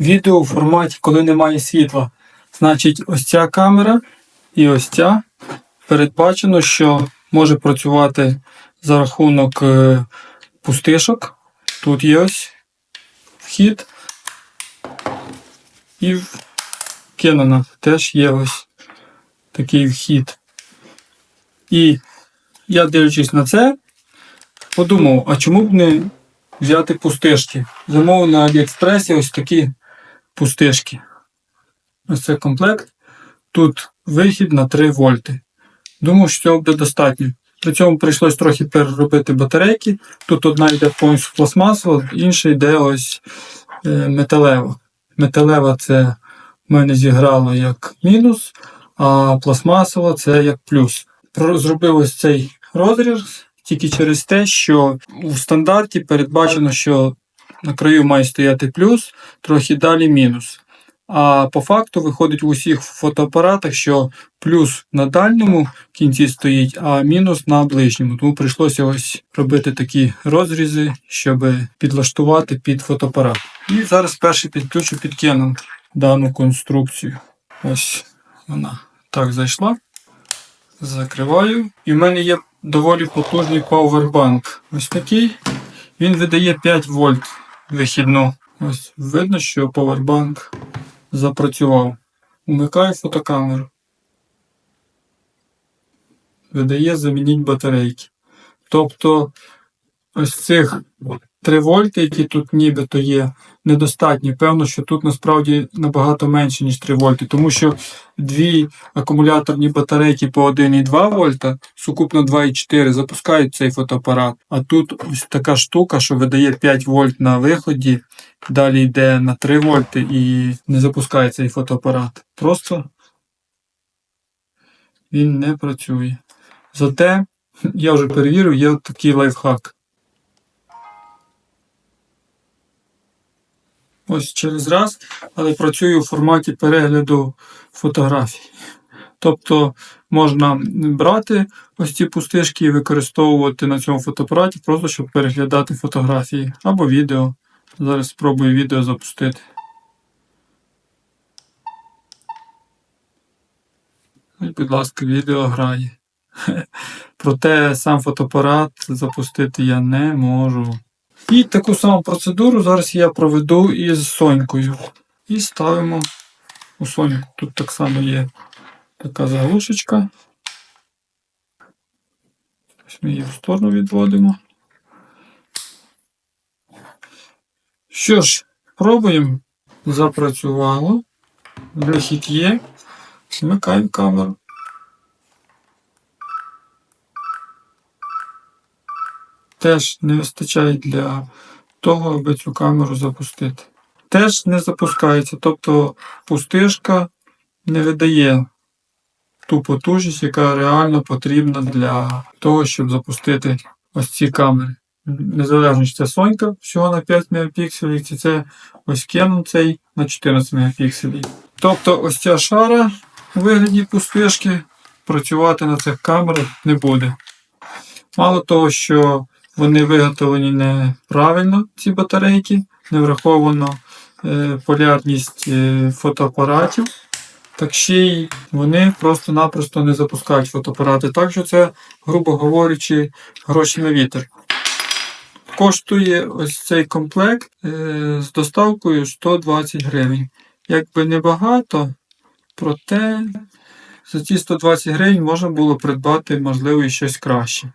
відео у форматі, коли немає світла. Значить, ось ця камера і ось ця передбачено, що може працювати за рахунок е, пустишок. Тут є ось вхід. І в Canon теж є ось такий вхід. І я дивлячись на це, подумав, а чому б не взяти пустишки? Замовив на Аліекспресі ось такі пустишки. Ось це комплект. Тут вихід на 3 вольти. Думав, що цього буде достатньо. При цьому прийшлось трохи переробити батарейки. Тут одна йде повністю пластмасова, інша йде ось е, металева. Металева це в мене зіграло як мінус, а пластмасова це як плюс. Зробив ось цей розріз тільки через те, що у стандарті передбачено, що на краю має стояти плюс, трохи далі мінус. А по факту виходить в усіх фотоапаратах, що плюс на дальньому кінці стоїть, а мінус на ближньому. Тому прийшлося ось робити такі розрізи, щоб підлаштувати під фотоапарат. І зараз перший підключу під Canon дану конструкцію. Ось вона так зайшла. Закриваю. І в мене є доволі потужний пауербанк. Ось такий. Він видає 5 вольт вихідну. Ось видно, що Powerbank запрацював. Умикаю фотокамеру. Видає замініть батарейки. Тобто ось цих 3 вольти, які тут нібито є, недостатні. Певно, що тут насправді набагато менше, ніж 3 вольти, тому що дві акумуляторні батарейки по 1,2 вольта, сукупно 2,4 запускають цей фотоапарат. А тут ось така штука, що видає 5 вольт на виході, далі йде на 3 вольти і не запускає цей фотоапарат. Просто він не працює. Зате я вже перевірив, є такий лайфхак. Ось через раз, але працюю в форматі перегляду фотографій. Тобто можна брати ось ці пустишки і використовувати на цьому фотоапараті, просто щоб переглядати фотографії або відео. Зараз спробую відео запустити. Ось, будь ласка, відео грає. Проте сам фотоапарат запустити я не можу. І таку саму процедуру зараз я проведу із Сонькою. І ставимо у Соньку. Тут так само є така заглушечка. Ми її в сторону відводимо. Що ж, пробуємо. Запрацювало. Вихід є. Вмикаємо камеру. Теж не вистачає для того, аби цю камеру запустити. Теж не запускається, тобто пустишка не видає ту потужність, яка реально потрібна для того, щоб запустити ось ці камери. Незалежно чи це Сонька всього на 5 мегапікселів, чи це ось Canon цей на 14 мегапікселів. Тобто ось ця шара у вигляді пустишки працювати на цих камерах не буде. Мало того, що вони виготовлені неправильно, ці батарейки, не враховано е, полярність е, фотоапаратів, так ще й вони просто-напросто не запускають фотоапарати. Так що це, грубо говорячи, гроші на вітер. Коштує ось цей комплект е, з доставкою 120 гривень. Якби небагато, проте за ці 120 гривень можна було придбати, можливо, і щось краще.